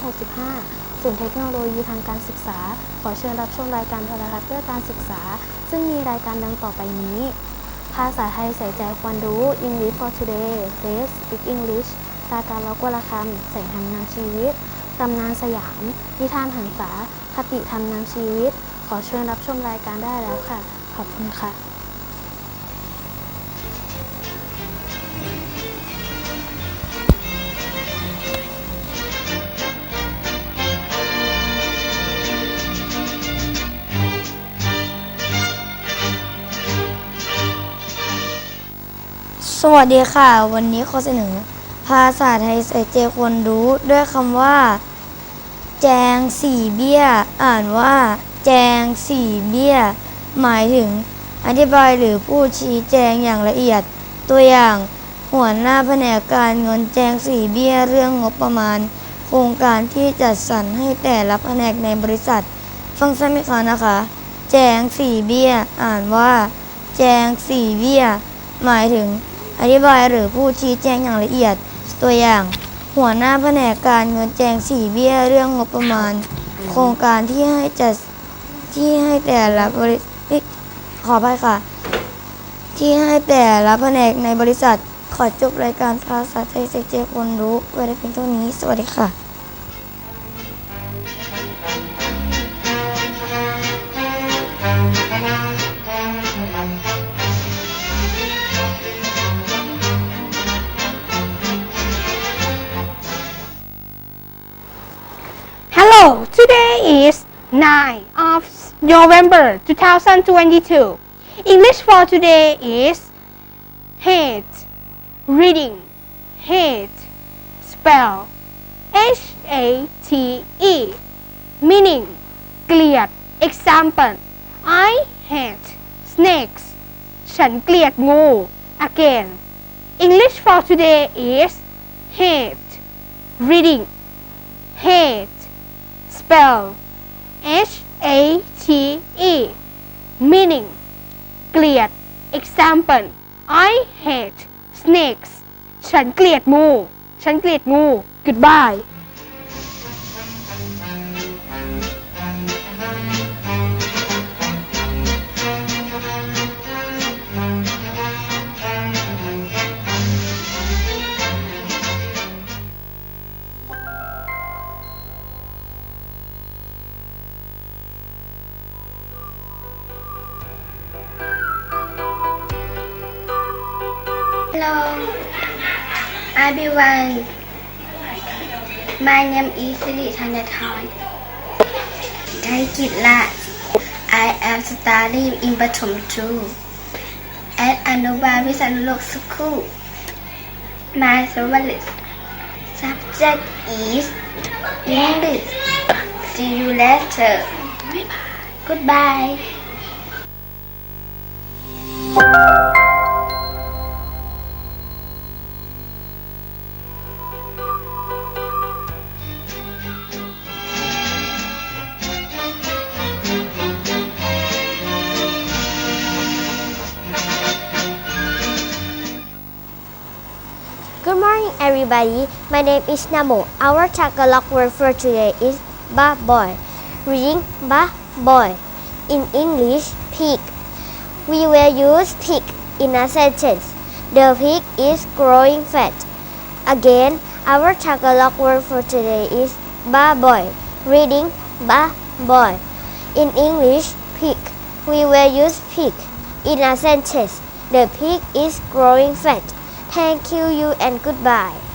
2565 ศูนย์เทคโนโลยีทางการศึกษา ขอเชิญรับชมรายการโทรทัศน์เพื่อการศึกษา ซึ่งมีรายการดังต่อไปนี้ ภาษาไทยใส่ใจควรรู้ English for today Let's speak English รายการล็อกวลคำใส่ทำนำชีวิต ตำนานสยาม นิทานหันษาคติทำนำชีวิต ขอเชิญรับชมรายการได้แล้วค่ะ ขอบคุณค่ะ สวัสดีค่ะ วันนี้ขอเสนอ ภาษาไทยใส่ใจคนรู้ด้วยคำว่า แจงสี่เบี้ย อ่านว่า แจงสี่เบี้ย หมายถึง อธิบายหรือผู้ชี้แจงอย่างละเอียด ตัวอย่าง หัวหน้าแผนกการเงินแจงสี่เบี้ยเรื่องงบประมาณ โครงการที่จัดสรรให้แต่ละแผนกในบริษัท ฟังซ้ำอีกครั้งนะคะ แจงสี่เบี้ย อ่านว่า แจงสี่เบี้ย หมายถึง อธิบายหรือผู้ชี้แจงอย่างละเอียด ตัวอย่าง หัวหน้าแผนกการเงินแจงสี่เบี้ยเรื่องงบประมาณ โครงการที่ให้จัดที่ให้แต่ละบริเอ้ยขออภัยค่ะ ที่ให้แต่ละแผนกในบริษัทขอจบรายการภาษาไทยเซ็กเจคนรู้ไว้ได้เพียงเท่านี้ สวัสดีค่ะ November 2022. English for today is hate, reading, hate, spell H A T E, meaning เกลียด example I hate snakes ฉันเกลียดงู again English for today is hate, reading, hate spell H A T E meaning เกลียด example I hate snakes ฉันเกลียดงู ฉันเกลียดงู goodbye Hello, everyone. My name is Siri Thanathorn. Thank you, lad. I am studying in Batum 2 at Anuba Visanulok School. My favorite subject is English. See you later. Goodbye. Everybody. My name is Namo. Our Tagalog word for today is ba boy. Reading ba boy. In English, pig. We will use pig in a sentence. The pig is growing fat. Again, our Tagalog word for today is ba boy. Reading ba boy. In English, pig. We will use pig in a sentence. The pig is growing fat. Thank you, you and goodbye.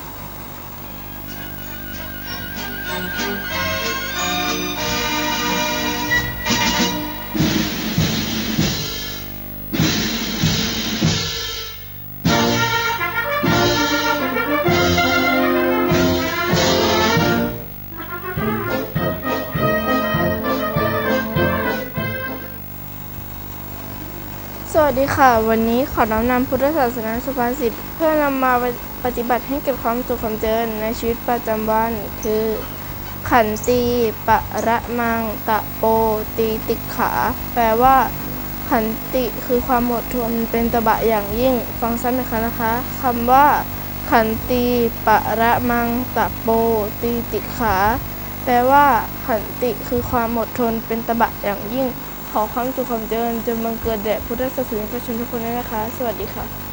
ดีค่ะ วันนี้ขอน้อมนำพุทธศาสนาสุภาษิตเพื่อนำมาปฏิบัติให้เกิดความสุขความเจริญในชีวิตประจำวัน คือ ขันตีปะระมังตะโปตีติขา แปลว่า ขันติคือความอดทนเป็นตบะอย่างยิ่ง ฟังซ้ำอีกครั้งนะคะคำว่าขขันตีปะระมังตะโปตีติขา แปลว่า ขันติคือความอดทนเป็นตบะอย่างยิ่ง ขอความสุขความเจริญจงบังเกิดแด่พุทธศาสนิกชนทุกคนด้วยนะคะ สวัสดีค่ะ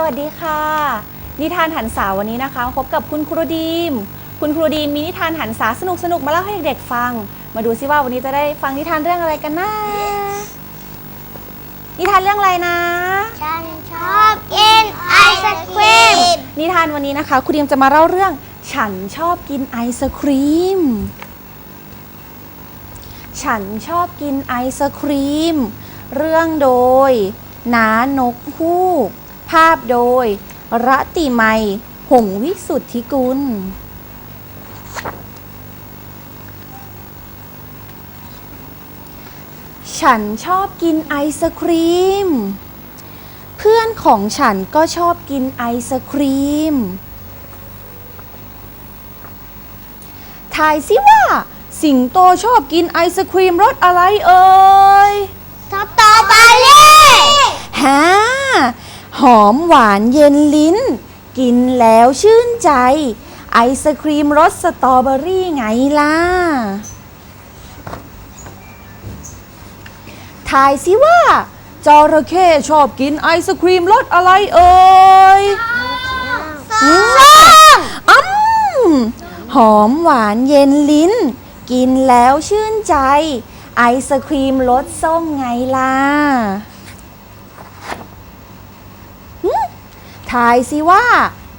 สวัสดีค่ะ นิทานหันษาวันนี้นะคะ พบกับคุณครูดีม คุณครูดีมมีนิทานหันษาสนุกสนุกๆมาเล่าให้เด็กๆฟัง มาดูซิว่าวันนี้จะได้ฟังนิทานเรื่องอะไรกันนะ นิทานเรื่องอะไรนะ ฉันชอบกินไอศครีม นิทานวันนี้นะคะ ครูดีมจะมาเล่าเรื่อง ฉันชอบกินไอศครีม ฉันชอบกินไอศครีม เรื่องโดยน้านกฮูก ภาพโดยระติไมยหงวิสุทธิกุล ฉันชอบกินไอศครีม เพื่อนของฉันก็ชอบกินไอศครีม ทายสิว่า สิงโตชอบกินไอศครีมรสอะไรเอ่ยสตรอเบอรี่ฮะ หอมหวานเย็นลิ้น กินแล้วชื่นใจ ไอศครีมรสสตรอเบอรี่ไงล่ะ ทายสิว่าจระเข้ชอบกินไอศครีมรสอะไรเอ่ยส้มอืมหอมหวานเย็นลิ้น กินแล้วชื่นใจ ไอศครีมรสส้มไงล่ะหึ ทายสิว่า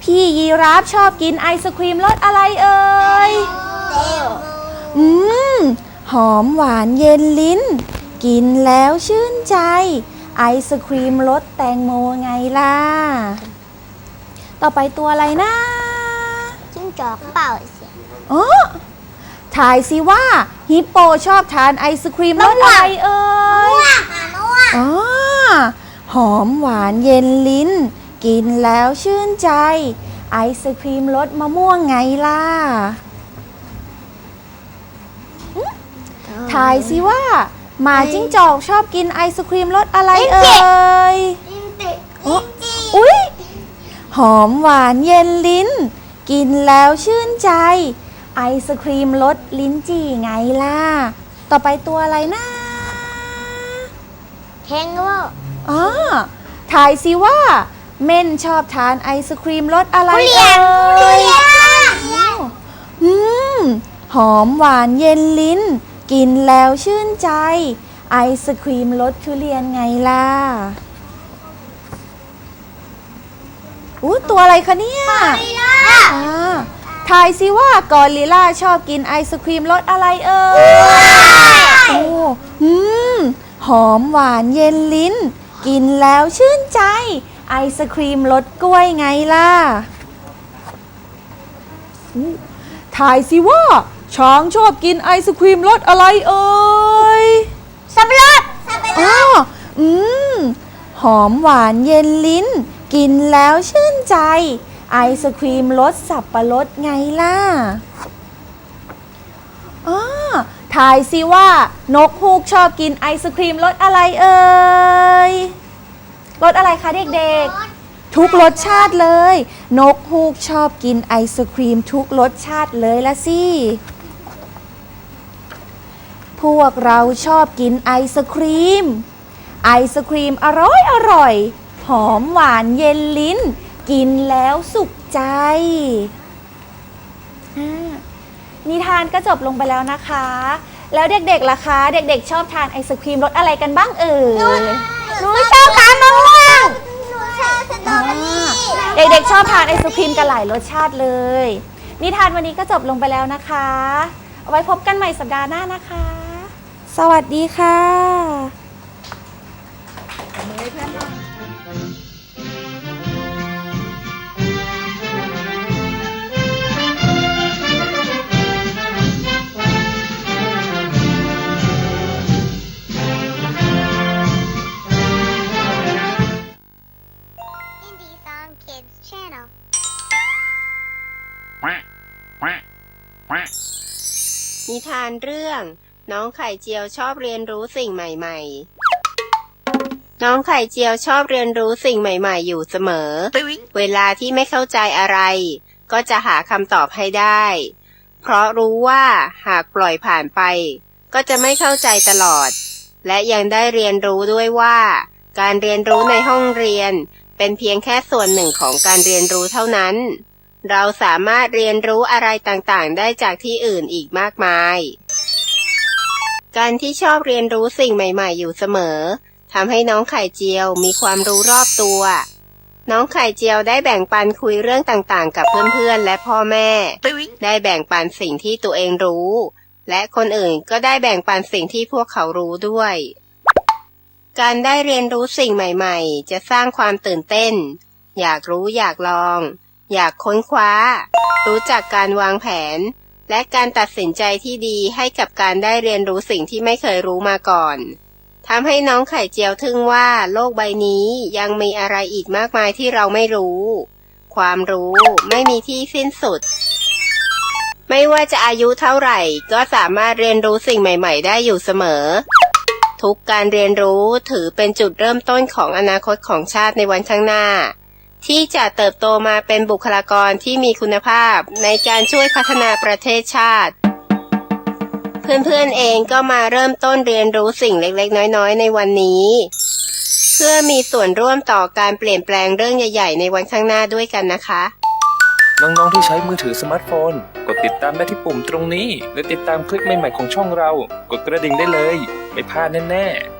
พี่ยีราฟชอบกินไอศครีมรสอะไรเอ่ย อืม หอมหวานเย็นลิ้น กินแล้วชื่นใจ ไอศครีมรสแตงโมไงล่ะ ต่อไปตัวอะไรนะจิ้งจอกเปล่าเสียงอ๋อทายสิว่า ฮิปโปชอบทานไอศครีมรสอะไรเอ่ยอ๋อหอมหวานเย็นลิ้น กินแล้วชื่นใจ ไอศครีมรสมะม่วงไงล่ะอืมทายสิว่า หมาจิ้งจอกชอบกินไอศครีมรสอะไรเอ่ยอ๋ออุ๊ยหอมหวานเย็นลิ้น กินแล้วชื่นใจ ไอศครีมรสลิ้นจี่ไงล่ะ ต่อไปตัวอะไรนะแฮงเวอร์อ๋อทายสิว่า เม่นชอบทานไอศครีมรสอะไรเรียนเอ่ยเรียอืมหอมหวานเย็นลิ้น กินแล้วชื่นใจ ไอศครีมรสทุเรียนไงล่ะอู้ตัวอะไรคะเนี่ยอ่าทายสิว่ากอริลล่าชอบกินไอศครีมรสอะไรเอ่ยโอ้อืมหอมหวานเย็นลิ้น กินแล้วชื่นใจ ไอศครีมรสกล้วยไงล่ะอู้ทายสิว่า ช้างชอบกินไอศครีมรสอะไรเอ่ยสับปะรดอ๋ออืม หอมหวานเย็นลิ้น กินแล้วชื่นใจ ไอศครีมรสสับปะรดไงล่ะอ๋อทายสิว่า นกฮูกชอบกินไอศครีมรสอะไรเอ่ย รสอะไรคะเด็กๆ ทุกรสชาติเลย นกฮูกชอบกินไอศครีมทุกรสชาติเลยละสิ พวกเราชอบกินไอศครีม ไอศครีมอร่อยอร่อย หอมหวานเย็นลิ้น กินแล้วสุขใจ นิทานก็จบลงไปแล้วนะคะ แล้วเด็กๆล่ะคะ เด็กๆ ชอบทานไอศครีมรสอะไรกันบ้างเอ่ย หนูชอบทานมะม่วง หนูชอบสตรอเบอรี่เด็กๆชอบทานไอศครีมกันหลายรสชาติเลย นิทานวันนี้ก็จบลงไปแล้วนะคะ เอาไว้พบกันใหม่สัปดาห์หน้านะคะ สวัสดีค่ะ Indie านเรื่อง น้องไข่เจียวชอบเรียนรู้สิ่งใหม่ ๆ น้องไข่เจียวชอบเรียนรู้สิ่งใหม่ ๆ อยู่เสมอ เวลาที่ไม่เข้าใจอะไร ก็จะหาคำตอบให้ได้ เพราะรู้ว่าหากปล่อยผ่านไป ก็จะไม่เข้าใจตลอด และยังได้เรียนรู้ด้วยว่า การเรียนรู้ในห้องเรียน เป็นเพียงแค่ส่วนหนึ่งของการเรียนรู้เท่านั้น เราสามารถเรียนรู้อะไรต่างๆ ได้จากที่อื่นอีกมากมาย การที่ชอบเรียนรู้สิ่งใหม่ ๆ อยู่เสมอทำให้น้องไข่เจียวมีความรู้รอบตัว น้องไข่เจียวได้แบ่งปันคุยเรื่องต่างๆ กับเพื่อนๆ และพ่อแม่ ได้แบ่งปันสิ่งที่ตัวเองรู้ และคนอื่นก็ได้แบ่งปันสิ่งที่พวกเขารู้ด้วย การได้เรียนรู้สิ่งใหม่ ๆ จะสร้างความตื่นเต้น อยากรู้อยากลอง อยากค้นคว้า รู้จักการวางแผน และการตัดสินใจที่ดีให้กับการได้เรียนรู้สิ่งที่ไม่เคยรู้มาก่อนทำให้น้องไข่เจียวทึ่งว่าโลกใบนี้ยังมีอะไรอีกมากมายที่เราไม่รู้ ความรู้ไม่มีที่สิ้นสุด ไม่ว่าจะอายุเท่าไหร่ ก็สามารถเรียนรู้สิ่งใหม่ ๆ ได้อยู่เสมอ ทุกการเรียนรู้ถือเป็นจุดเริ่มต้นของอนาคตของชาติในวันข้างหน้า ที่จะเติบโตมาเป็นบุคลากรที่มีคุณภาพในการช่วยพัฒนาประเทศชาติ เพื่อนๆเองก็มาเริ่มต้นเรียนรู้สิ่งเล็กๆ น้อยๆ ในวันนี้ เพื่อมีส่วนร่วมต่อการเปลี่ยนแปลงเรื่องใหญ่ ๆ ในวันข้างหน้าด้วยกันนะคะ น้องๆที่ใช้มือถือสมาร์ทโฟน กดติดตามได้ที่ปุ่มตรงนี้ และติดตามคลิปใหม่ๆของช่องเรา กดกระดิ่งได้เลย ไม่พลาดแน่ๆ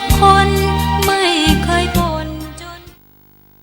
ทุกคน